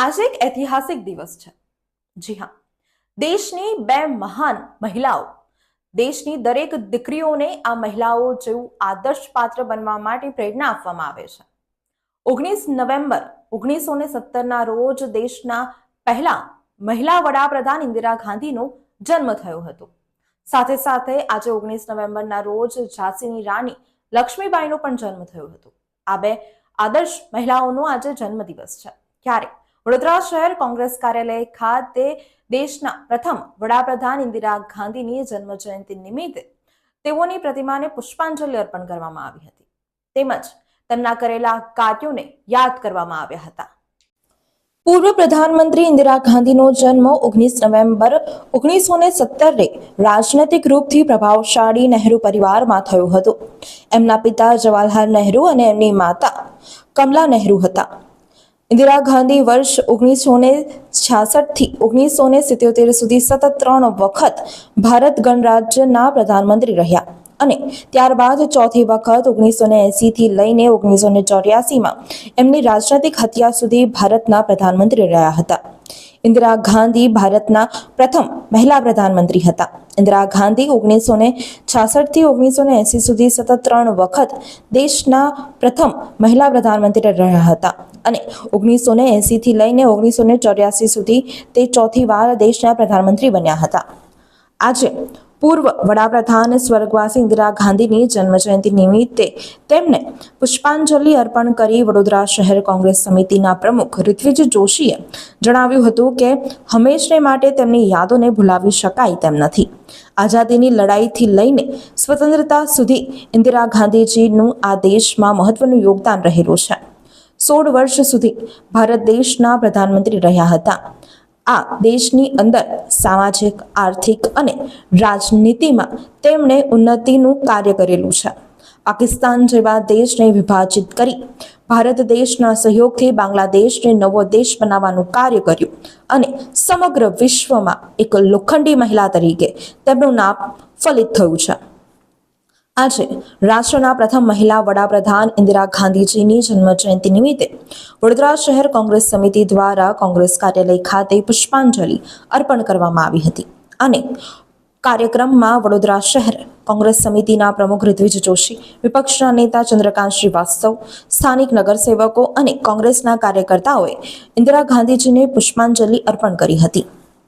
આજે એક ઐતિહાસિક દિવસ છે. જી હા. દેશની બે મહાન મહિલાઓ, દેશની દરેક દીકરીઓને આ મહિલાઓ જેવું આદર્શ પાત્ર બનવા માટે પ્રેરણા આપવામાં આવે છે. ઓગણીસ નવેમ્બર ઓગણીસો ને સત્તરના રોજ દેશના પહેલા મહિલા વડાપ્રધાન ઇન્દિરા ગાંધીનો જન્મ થયો હતો. સાથે સાથે આજે ઓગણીસ નવેમ્બરના રોજ ઝાંસીની રાણી લક્ષ્મીબાઈનો પણ જન્મ થયો હતો. આ બે આદર્શ મહિલાઓનો આજે જન્મદિવસ છે. ત્યારે વડોદરા શહેર કોંગ્રેસ કાર્યાલય ખાતે દેશના પ્રથમ વડાપ્રધાન ઇન્દિરા ગાંધીની જન્મ જયંતિ નિમિત્તે તેઓની પ્રતિમાને પુષ્પાંજલિ અર્પણ કરવામાં આવી હતી. તેમજ તેમના કરેલા કાર્યોને યાદ કરવામાં આવ્યા હતા. પૂર્વ પ્રધાનમંત્રી ઇન્દિરા ગાંધીનો જન્મ ઓગણીસ નવેમ્બર ઓગણીસો ને સત્તરે રાજનૈતિક રૂપથી પ્રભાવશાળી નહેરુ પરિવારમાં થયો હતો. એમના પિતા જવાહરલાલ નહેરુ અને એમની માતા કમલા નહેરુ હતા. ઇન્દિરા ગાંધી વર્ષ ઓગણીસો ને છાસઠથી ઓગણીસો ને સિત્યોતેર સુધી સતત ત્રણ વખત ભારત ગણરાજ્યના પ્રધાનમંત્રી રહ્યા અને ત્યારબાદ ચોથી વખત ઓગણીસો ને એંસીથી લઈને ઓગણીસો ને ચોર્યાસીમાં એમની રાજનૈતિક હત્યા સુધી ભારતના પ્રધાનમંત્રી રહ્યા હતા. ઇન્દિરા ગાંધી ભારતના પ્રથમ મહિલા પ્રધાનમંત્રી હતા. ઇન્દિરા ગાંધી ઓગણીસો ને છાસઠથી ઓગણીસો ને એંસી સુધી સતત ત્રણ વખત દેશના પ્રથમ મહિલા પ્રધાનમંત્રી રહ્યા હતા. અને ઓગણીસો ને એંસીથી લઈને ઓગણીસો ને ચોર્યાસી સુધી તે ચોથી વાર દેશના પ્રધાનમંત્રી બન્યા હતા. આજે પૂર્વ વડાપ્રધાન સ્વર્ગવાસી ઇન્દિરા ગાંધીની જન્મજયંતિ નિમિત્તે તેમને પુષ્પાંજલિ અર્પણ કરી વડોદરા શહેર કોંગ્રેસ સમિતિના પ્રમુખ ઋત્વિજ જોશીએ જણાવ્યું હતું કે, હંમેશને માટે તેમની યાદોને ભૂલાવી શકાય તેમ નથી. આઝાદીની લડાઈથી લઈને સ્વતંત્રતા સુધી ઇન્દિરા ગાંધીજીનું આ દેશમાં મહત્વનું યોગદાન રહેલું છે. સોળ વર્ષ સુધી ભારત દેશના પ્રધાનમંત્રી રહ્યા હતા. આ દેશની અંદર સામાજિક, આર્થિક અને રાજનીતિમાં તેમણે ઉન્નતિનું કાર્ય કરેલું છે. પાકિસ્તાન જેવા દેશને વિભાજિત કરી ભારત દેશના સહયોગથી બાંગ્લાદેશને નવો દેશ બનાવવાનું કાર્ય કર્યું અને સમગ્ર વિશ્વમાં એક લોખંડી મહિલા તરીકે તેમનું નામ ફલિત થયું છે. આજે રાષ્ટ્રના પ્રથમ મહિલા વડાપ્રધાન ઇન્દિરા ગાંધીજીની જન્મજયંતિ નિમિત્તે વડોદરા શહેર કોંગ્રેસ સમિતિ દ્વારા કોંગ્રેસ કાર્યાલય ખાતે પુષ્પાંજલિ અર્પણ કરવામાં આવી હતી. અને કાર્યક્રમમાં વડોદરા શહેર કોંગ્રેસ સમિતિના પ્રમુખ ઋત્વિજ જોશી, વિપક્ષના નેતા ચંદ્રકાંત શ્રીવાસ્તવ, સ્થાનિક નગરસેવકો અને કોંગ્રેસના કાર્યકર્તાઓએ ઇન્દિરા ગાંધીજીને પુષ્પાંજલિ અર્પણ કરી હતી.